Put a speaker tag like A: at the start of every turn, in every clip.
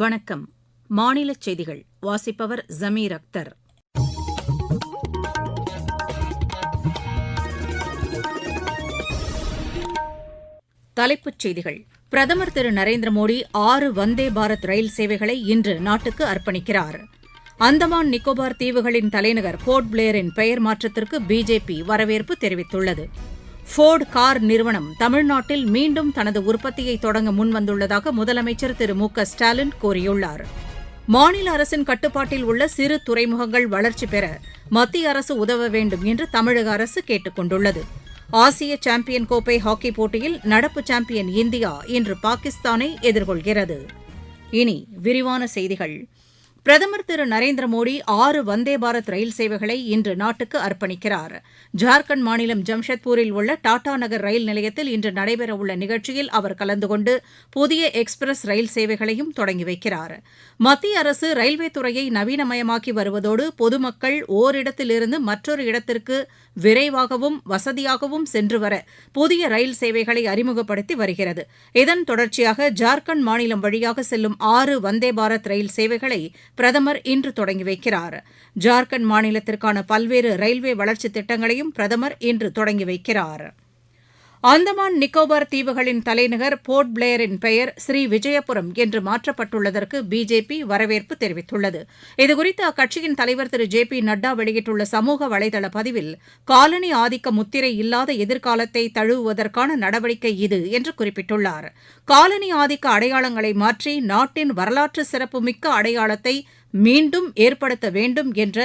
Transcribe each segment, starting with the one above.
A: வணக்கம் மாநில செய்திகள் வாசிப்பவர் ஜமீர் அக்தர் தலைப்புச் செய்திகள் பிரதமர் திரு நரேந்திர மோடி ஆறு வந்தே பாரத் ரயில் சேவைகளை இன்று நாட்டுக்கு அர்ப்பணிக்கிறார் அந்தமான் நிக்கோபார் தீவுகளின் தலைநகர் போர்ட் பிளேயரின் பெயர் மாற்றத்திற்கு பிஜேபி வரவேற்பு தெரிவித்துள்ளது ஃபோர்டு கார் நிறுவனம் தமிழ்நாட்டில் மீண்டும் தனது உற்பத்தியை தொடங்க முன்வந்துள்ளதாக முதலமைச்சர் திரு மு க ஸ்டாலின் கூறியுள்ளார் மாநில அரசின் கட்டுப்பாட்டில் உள்ள சிறு துறைமுகங்கள் வளர்ச்சி பெற மத்திய அரசு உதவ வேண்டும் என்று தமிழக அரசு கேட்டுக் கொண்டுள்ளது ஆசிய சாம்பியன் கோப்பை ஹாக்கி போட்டியில் நடப்பு சாம்பியன் இந்தியா இன்று பாகிஸ்தானை எதிர்கொள்கிறது இனி விரிவான செய்திகள் பிரதமர் திரு நரேந்திர மோடி ஆறு வந்தே பாரத் ரயில் சேவைகளை இன்று நாட்டுக்கு அர்ப்பணிக்கிறார் ஜார்க்கண்ட் மாநிலம் ஜம்ஷெட்பூரில் உள்ள டாடா நகர் ரயில் நிலையத்தில் இன்று நடைபெறவுள்ள நிகழ்ச்சியில் அவர் கலந்து கொண்டு புதிய எக்ஸ்பிரஸ் ரயில் சேவைகளையும் தொடங்கி வைக்கிறார் மத்திய அரசு ரயில்வே துறையை நவீனமயமாக்கி வருவதோடு பொதுமக்கள் ஓரிடத்திலிருந்து மற்றொரு இடத்திற்கு விரைவாகவும் வசதியாகவும் சென்று வர புதிய ரயில் சேவைகளை அறிமுகப்படுத்தி வருகிறது இதன் தொடர்ச்சியாக ஜார்க்கண்ட் மாநிலம் வழியாக செல்லும் ஆறு வந்தே பாரத் ரயில் சேவைகளை பிரதமர் இன்று தொடங்கி வைக்கிறார் ஜார்க்கண்ட் மாநிலத்திற்கான பல்வேறு ரயில்வே வளர்ச்சித் திட்டங்களையும் பிரதமர் இன்று தொடங்கி வைக்கிறாா் அந்தமான் நிக்கோபார் தீவுகளின் தலைநகர் போர்ட் பிளேயரின் பெயர் விஜயபுரம் என்று மாற்றப்பட்டுள்ளதற்கு பிஜேபி வரவேற்பு தெரிவித்துள்ளது இதுகுறித்து அக்கட்சியின் தலைவர் திரு ஜே பி நட்டா வெளியிட்டுள்ள சமூக வலைதள பதிவில் காலனி ஆதிக்க முத்திரை இல்லாத எதிர்காலத்தை தழுவுவதற்கான நடவடிக்கை இது என்று குறிப்பிட்டுள்ளார் காலனி ஆதிக்க அடையாளங்களை மாற்றி நாட்டின் வரலாற்று சிறப்புமிக்க அடையாளத்தை மீண்டும் ஏற்படுத்த வேண்டும் என்ற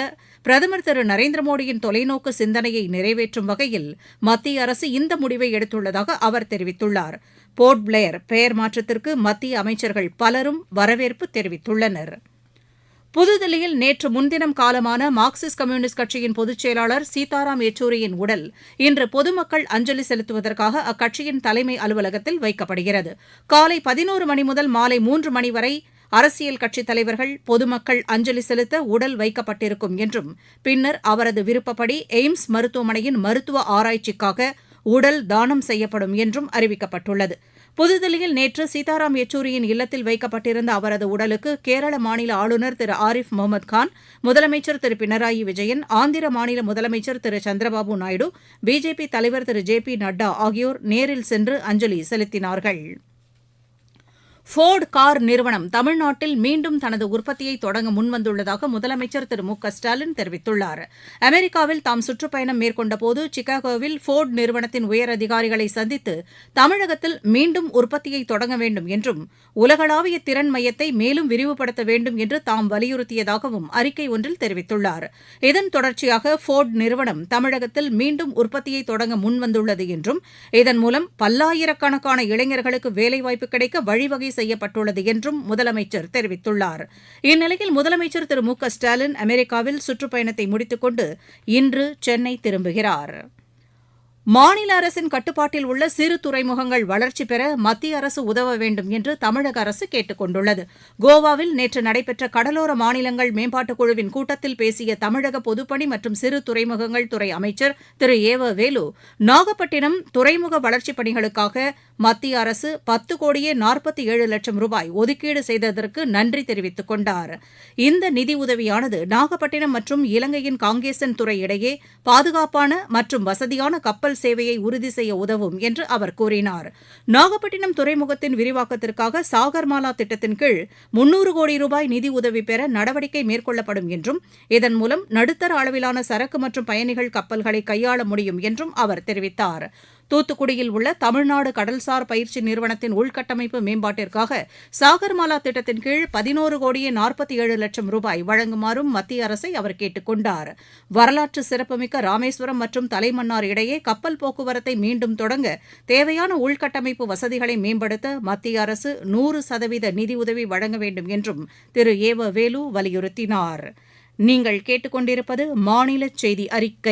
A: பிரதமர் திரு நரேந்திர மோடியின் தொலைநோக்கு சிந்தனையை நிறைவேற்றும் வகையில் மத்திய அரசு இந்த முடிவை எடுத்துள்ளதாக அவர் தெரிவித்துள்ளார் போர்ட் பிளேயர் பெயர் மாற்றத்திற்கு மத்திய அமைச்சர்கள் பலரும் வரவேற்பு தெரிவித்துள்ளனர் புதுதில்லியில் நேற்று முன்தினம் காலமான மார்க்சிஸ்ட் கம்யூனிஸ்ட் கட்சியின் பொதுச் செயலாளர் சீதாராம் யெச்சூரியின் உடல் இன்று பொதுமக்கள் அஞ்சலி செலுத்துவதற்காக அக்கட்சியின் தலைமை அலுவலகத்தில் வைக்கப்படுகிறது காலை பதினோரு மணி முதல் மாலை மூன்று மணி வரை அரசியல் கட்சித் தலைவர்கள் பொதுமக்கள் அஞ்சலி செலுத்த உடல் வைக்கப்பட்டிருக்கும் என்றும் பின்னர் அவரது விருப்பப்படி எய்ம்ஸ் மருத்துவமனையின் மருத்துவ ஆராய்ச்சிக்காக உடல் தானம் செய்யப்படும் என்றும் அறிவிக்கப்பட்டுள்ளது புதுதில்லியில் நேற்று சீதாராம் யெச்சூரியின் இல்லத்தில் வைக்கப்பட்டிருந்த அவரது உடலுக்கு கேரள மாநில ஆளுநர் திரு ஆரிஃப் முகமது கான் முதலமைச்சர் திரு பினராயி விஜயன் ஆந்திர மாநில முதலமைச்சர் திரு சந்திரபாபு நாயுடு பிஜேபி தலைவர் திரு ஜே பி நட்டா ஆகியோர் நேரில் சென்று அஞ்சலி செலுத்தினார்கள் ஃபோர்டு கார் நிறுவனம் தமிழ்நாட்டில் மீண்டும் தனது உற்பத்தியை தொடங்க முன்வந்துள்ளதாக முதலமைச்சர் திரு மு க ஸ்டாலின் தெரிவித்துள்ளார் அமெரிக்காவில் தாம் சுற்றுப்பயணம் மேற்கொண்டபோது சிகாகோவில் ஃபோர்டு நிறுவனத்தின் உயரதிகாரிகளை சந்தித்து தமிழகத்தில் மீண்டும் உற்பத்தியை தொடங்க வேண்டும் என்றும் உலகளாவிய திறன் மையத்தை மேலும் விரிவுபடுத்த வேண்டும் என்று தாம் வலியுறுத்தியதாகவும் அறிக்கை ஒன்றில் தெரிவித்துள்ளார் இதன் தொடர்ச்சியாக ஃபோர்டு நிறுவனம் தமிழகத்தில் மீண்டும் உற்பத்தியை தொடங்க முன்வந்துள்ளது என்றும் இதன் மூலம் பல்லாயிரக்கணக்கான இளைஞர்களுக்கு வேலைவாய்ப்பு கிடைக்க வழிவகை செய்யப்பட்டுள்ளது என்றும் முதலமைச்சர் தெரிவித்துள்ளார் இந்நிலையில் முதலமைச்சர் திரு மு க ஸ்டாலின் அமெரிக்காவில் சுற்றுப்பயணத்தை முடித்துக் கொண்டு இன்று சென்னை திரும்புகிறாா் மாநில அரசின் கட்டுப்பாட்டில் உள்ள சிறு துறைமுகங்கள் வளர்ச்சி பெற மத்திய அரசு உதவ வேண்டும் என்று தமிழக அரசு கேட்டுக் கொண்டுள்ளது கோவாவில் நேற்று நடைபெற்ற கடலோர மாநிலங்கள் மேம்பாட்டுக் குழுவின் கூட்டத்தில் பேசிய தமிழக பொதுப்பணி மற்றும் சிறு துறைமுகங்கள் துறை அமைச்சர் திரு ஏ வேலு நாகப்பட்டினம் துறைமுக வளர்ச்சிப் பணிகளுக்காக மத்திய அரசு பத்து கோடியே நாற்பத்தி ஏழு லட்சம் ரூபாய் ஒதுக்கீடு செய்ததற்கு நன்றி தெரிவித்துக் கொண்டார் இந்த நிதியுதவியானது நாகப்பட்டினம் மற்றும் இலங்கையின் காங்கேசன் துறை இடையே பாதுகாப்பான மற்றும் வசதியான கப்பல் சேவையை உறுதி செய்ய உதவும் என்று அவர் கூறினார் நாகப்பட்டினம் துறைமுகத்தின் விரிவாக்கத்திற்காக சாகர்மாலா திட்டத்தின் கீழ் முன்னூறு கோடி ரூபாய் நிதி உதவி பெற நடவடிக்கை மேற்கொள்ளப்படும் என்றும் இதன் மூலம் நடுத்தர அளவிலான சரக்கு மற்றும் பயணிகள் கப்பல்களை கையாள முடியும் என்றும் அவர் தெரிவித்தாா் தூத்துக்குடியில் உள்ள தமிழ்நாடு கடல்சார் பயிற்சி நிறுவனத்தின் உள்கட்டமைப்பு மேம்பாட்டிற்காக சாகர்மாலா திட்டத்தின் கீழ் பதினோரு கோடியே நாற்பத்தி ஏழு லட்சம் ரூபாய் வழங்குமாறும் மத்திய அரசை அவர் கேட்டுக் கொண்டார் வரலாற்று சிறப்புமிக்க ராமேஸ்வரம் மற்றும் தலைமன்னார் இடையே கப்பல் போக்குவரத்தை மீண்டும் தொடங்க தேவையான உள்கட்டமைப்பு வசதிகளை மேம்படுத்த மத்திய அரசு நூறு சதவீத நிதியுதவி வழங்க வேண்டும் என்றும் திரு ஏ வேலு வலியுறுத்தினார் நீங்கள் கேட்டுக்கொண்டிருப்பது மாநில செய்தி அறிக்கை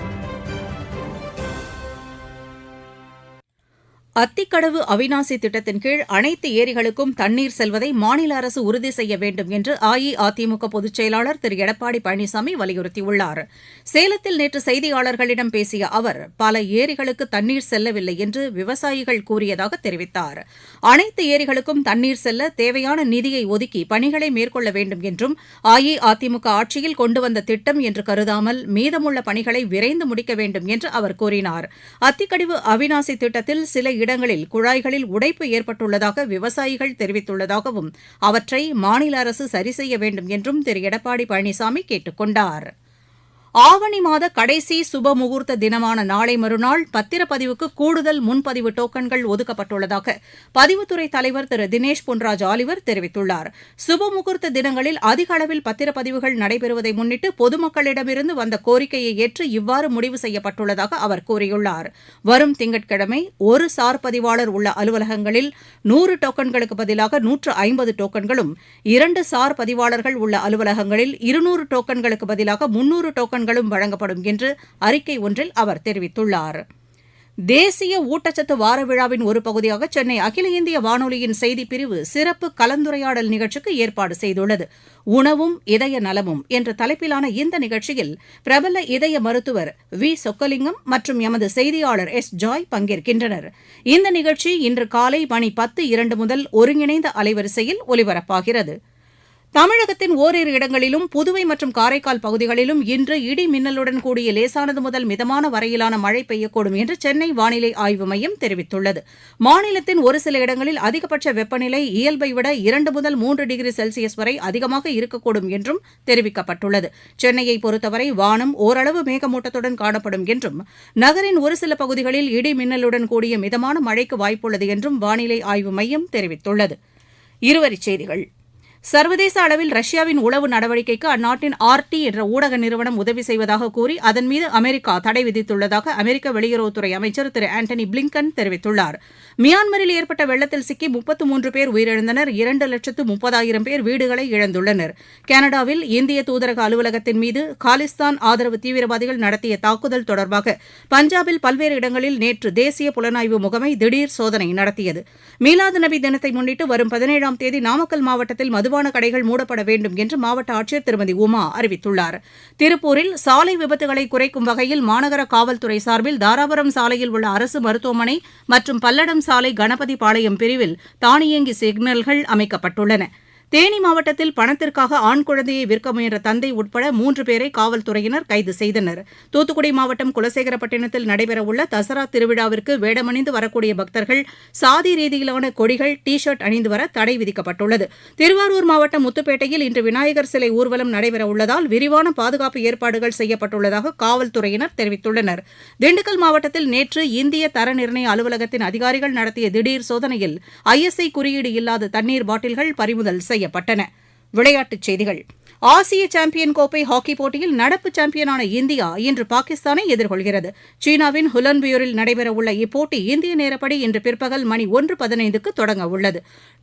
A: அத்திக்கடவு அவிநாசி திட்டத்தின் கீழ் அனைத்து ஏரிகளுக்கும் தண்ணீர் செல்வதை மாநில அரசு உறுதி செய்ய வேண்டும் என்று அஇஅதிமுக பொதுச் செயலாளர் திரு எடப்பாடி பழனிசாமி வலியுறுத்தியுள்ளார் சேலத்தில் நேற்று செய்தியாளர்களிடம் பேசிய அவர் பல ஏரிகளுக்கு தண்ணீர் செல்லவில்லை என்று விவசாயிகள் கூறியதாக தெரிவித்தார் அனைத்து ஏரிகளுக்கும் தண்ணீர் செல்ல தேவையான நிதியை ஒதுக்கி பணிகளை மேற்கொள்ள வேண்டும் என்றும் அஇஅதிமுக ஆட்சியில் கொண்டு வந்த திட்டம் என்று கருதாமல் மீதமுள்ள பணிகளை விரைந்து முடிக்க வேண்டும் என்று அவர் கூறினார் அத்திக்கடவு அவிநாசி திட்டத்தில் சில இடங்களில் குழாய்களில் உடைப்பு ஏற்பட்டுள்ளதாக விவசாயிகள் தெரிவித்துள்ளதாகவும் அவற்றை மாநில அரசு சரி செய்ய வேண்டும் என்றும் திரு எடப்பாடி பழனிசாமி கேட்டுக் கொண்டாா் ஆவணி மாத கடைசி சுப முகூர்த்த தினமான நாளை மறுநாள் பத்திரப்பதிவுக்கு கூடுதல் முன்பதிவு டோக்கன்கள் ஒதுக்கப்பட்டுள்ளதாக பதிவுத்துறை தலைவர் திரு தினேஷ் பொன்ராஜ் ஆலிவர் தெரிவித்துள்ளார் சுப முகூர்த்த தினங்களில் அதிக அளவில் பத்திரப்பதிவுகள் நடைபெறுவதை முன்னிட்டு பொதுமக்களிடமிருந்து வந்த கோரிக்கையை ஏற்று இவ்வாறு முடிவு செய்யப்பட்டுள்ளதாக அவர் கூறியுள்ளார் வரும் திங்கட்கிழமை ஒரு சார் பதிவாளர் உள்ள அலுவலகங்களில் நூறு டோக்கன்களுக்கு பதிலாக நூற்று ஐம்பது டோக்கன்களும் இரண்டு சார் பதிவாளர்கள் உள்ள அலுவலகங்களில் இருநூறு டோக்கன்களுக்கு பதிலாக முன்னூறு டோக்கன் கடன்களும் வழங்கப்படும் என்று அறிக்கை ஒன்றில் அவர் தெரிவித்துள்ளார் தேசிய ஊட்டச்சத்து வார விழாவின் ஒரு பகுதியாக சென்னை அகில இந்திய வானொலியின் செய்திப்பிரிவு சிறப்பு கலந்துரையாடல் நிகழ்ச்சிக்கு ஏற்பாடு செய்துள்ளது உணவும் இதய நலமும் என்ற தலைப்பிலான இந்த நிகழ்ச்சியில் பிரபல இதய மருத்துவர் வி சொக்கலிங்கம் மற்றும் எமது செய்தியாளர் எஸ் ஜாய் பங்கேற்கின்றனர் இந்த நிகழ்ச்சி இன்று காலை மணி பத்து இரண்டு முதல் ஒருங்கிணைந்த அலைவரிசையில் ஒலிபரப்பாகிறது தமிழகத்தின் ஒரிரு இடங்களிலும் புதுவை மற்றும் காரைக்கால் பகுதிகளிலும் இன்று இடி மின்னலுடன் கூடிய லேசானது முதல் மிதமான வரையிலான மழை பெய்யக்கூடும் என்று சென்னை வானிலை ஆய்வு மையம் தெரிவித்துள்ளது மாநிலத்தின் ஒரு சில இடங்களில் அதிகபட்ச வெப்பநிலை இயல்பை விட இரண்டு முதல் மூன்று டிகிரி செல்சியஸ் வரை அதிகமாக இருக்கக்கூடும் என்றும் தெரிவிக்கப்பட்டுள்ளது சென்னையை பொறுத்தவரை வானம் ஓரளவு மேகமூட்டத்துடன் காணப்படும் என்றும் நகரின் ஒரு சில பகுதிகளில் இடி மின்னலுடன் கூடிய மிதமான மழைக்கு வாய்ப்புள்ளது என்றும் வானிலை ஆய்வு மையம் தெரிவித்துள்ளது இருவரிச் செய்திகள் சர்வதேச அளவில் ரஷ்யாவின் உளவு நடவடிக்கைக்கு அந்நாட்டின் ஆர்டி என்ற ஊடக நிறுவனம் உதவி செய்வதாக கூறி அதன் மீது அமெரிக்கா தடை விதித்துள்ளதாக அமெரிக்க வெளியுறவுத்துறை அமைச்சர் திரு ஆண்டனி பிளிங்கன் தெரிவித்துள்ளார் மியான்மரில் ஏற்பட்ட வெள்ளத்தில் சிக்கி முப்பத்து மூன்று பேர் உயிரிழந்தனர் இரண்டு லட்சத்து முப்பதாயிரம் பேர் வீடுகளை இழந்துள்ளனர் கனடாவில் இந்திய தூதரக அலுவலகத்தின் மீது காலிஸ்தான் ஆதரவு தீவிரவாதிகள் நடத்திய தாக்குதல் தொடர்பாக பஞ்சாபில் பல்வேறு இடங்களில் நேற்று தேசிய புலனாய்வு முகமை திடீர் சோதனை நடத்தியது மீலாது நபி தினத்தை முன்னிட்டு வரும் பதினேழாம் தேதி நாமக்கல் மாவட்டத்தில் மது மதுபான கடைகள் மூடப்பட வேண்டும் என்று மாவட்ட ஆட்சியர் திருமதி உமா அறிவித்துள்ளார் திருப்பூரில் சாலை விபத்துகளை குறைக்கும் வகையில் மாநகர காவல்துறை சார்பில் தாராபுரம் சாலையில் உள்ள அரசு மருத்துவமனை மற்றும் பல்லடம் சாலை கணபதி பாளையம் பிரிவில் தானியங்கி சிக்னல்கள் அமைக்கப்பட்டுள்ளன தேனி மாவட்டத்தில் பணத்திற்காக ஆண் குழந்தையை விற்க முயன்ற தந்தை உட்பட மூன்று பேரை காவல்துறையினர் கைது செய்தனர் தூத்துக்குடி மாவட்டம் குலசேகரப்பட்டினத்தில் நடைபெறவுள்ள தசரா திருவிழாவிற்கு வேடமணிந்து வரக்கூடிய பக்தர்கள் சாதி ரீதியிலான கொடிகள் டி ஷர்ட் அணிந்து வர தடை விதிக்கப்பட்டுள்ளது திருவாரூர் மாவட்டம் முத்துப்பேட்டையில் இன்று விநாயகர் சிலை ஊர்வலம் நடைபெறவுள்ளதால் விரிவான பாதுகாப்பு ஏற்பாடுகள் செய்யப்பட்டுள்ளதாக காவல்துறையினர் தெரிவித்துள்ளனர் திண்டுக்கல் மாவட்டத்தில் நேற்று இந்திய தர நிர்ணய அலுவலகத்தின் அதிகாரிகள் நடத்திய திடீர் சோதனையில் ஐஎஸ்ஐ குறியீடு இல்லாத தண்ணீர் பாட்டில்கள் பறிமுதல் செய்யப்பட்டன செய்யப்பட்டன விளையாட்டுச் செய்திகள் ஆசிய சாம்பியன் கோப்பை ஹாக்கி போட்டியில் நடப்பு சாம்பியனான இந்தியா இன்று பாகிஸ்தானை எதிர்கொள்கிறது சீனாவின் ஹுலன்பியூரில் நடைபெறவுள்ள இப்போட்டி இந்திய நேரப்படி இன்று பிற்பகல் மணி ஒன்று பதினைந்துக்கு தொடங்க உள்ளது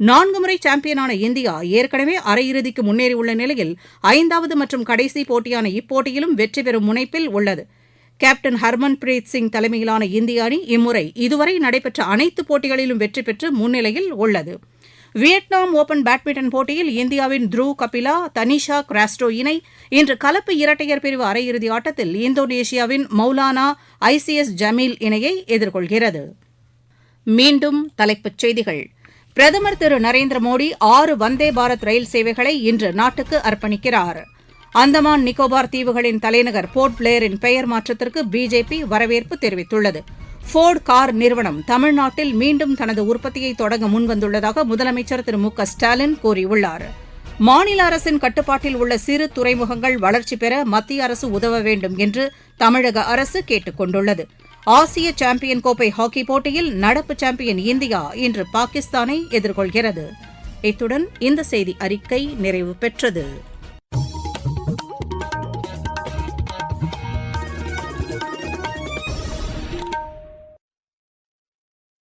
A: நான்கு முறை சாம்பியனான இந்தியா ஏற்கனவே அரையிறுதிக்கு முன்னேறியுள்ள நிலையில் ஐந்தாவது மற்றும் கடைசி போட்டியான இப்போட்டியிலும் வெற்றி பெறும் முனைப்பில் உள்ளது கேப்டன் ஹர்மன் பிரீத் சிங் தலைமையிலான இந்திய அணி இம்முறை இதுவரை நடைபெற்ற அனைத்து போட்டிகளிலும் வெற்றி பெற்று முன்னிலையில் உள்ளது வியட்நாம் ஒபன் பேட்மிண்டன் போட்டியில் இந்தியாவின் த்ருவ் கபிலா தனிஷா கிராஸ்டோ இணை இன்று கலப்பு இரட்டையர் பிரிவு அரையிறுதி ஆட்டத்தில் இந்தோனேஷியாவின் மௌலானா ஐசிஎஸ் ஜமீல் இணையை எதிர்கொள்கிறது மீண்டும் தலைப்புச் செய்திகள் பிரதமர் திரு நரேந்திர மோடி ஆறு வந்தே பாரத் ரயில் சேவைகளை இன்று நாட்டுக்கு அர்ப்பணிக்கிறார் அந்தமான் நிக்கோபார் தீவுகளின் தலைநகர் போர்ட் பிளேயரின் பெயர் மாற்றத்திற்கு பிஜேபி வரவேற்பு தெரிவித்துள்ளது ஃபோர்டு கார் நிறுவனம் தமிழ்நாட்டில் மீண்டும் தனது உற்பத்தியை தொடங்க முன்வந்துள்ளதாக முதலமைச்சர் திரு மு க ஸ்டாலின் கூறியுள்ளார் மாநில அரசின் கட்டுப்பாட்டில் உள்ள சிறு துறைமுகங்கள் வளர்ச்சி பெற மத்திய அரசு உதவ வேண்டும் என்று தமிழக அரசு கேட்டுக் கொண்டுள்ளது ஆசிய சாம்பியன் கோப்பை ஹாக்கி போட்டியில் நடப்பு சாம்பியன் இந்தியா இன்று பாகிஸ்தானை எதிர்கொள்கிறது இத்துடன் இந்த செய்தி அறிக்கை நிறைவு பெற்றது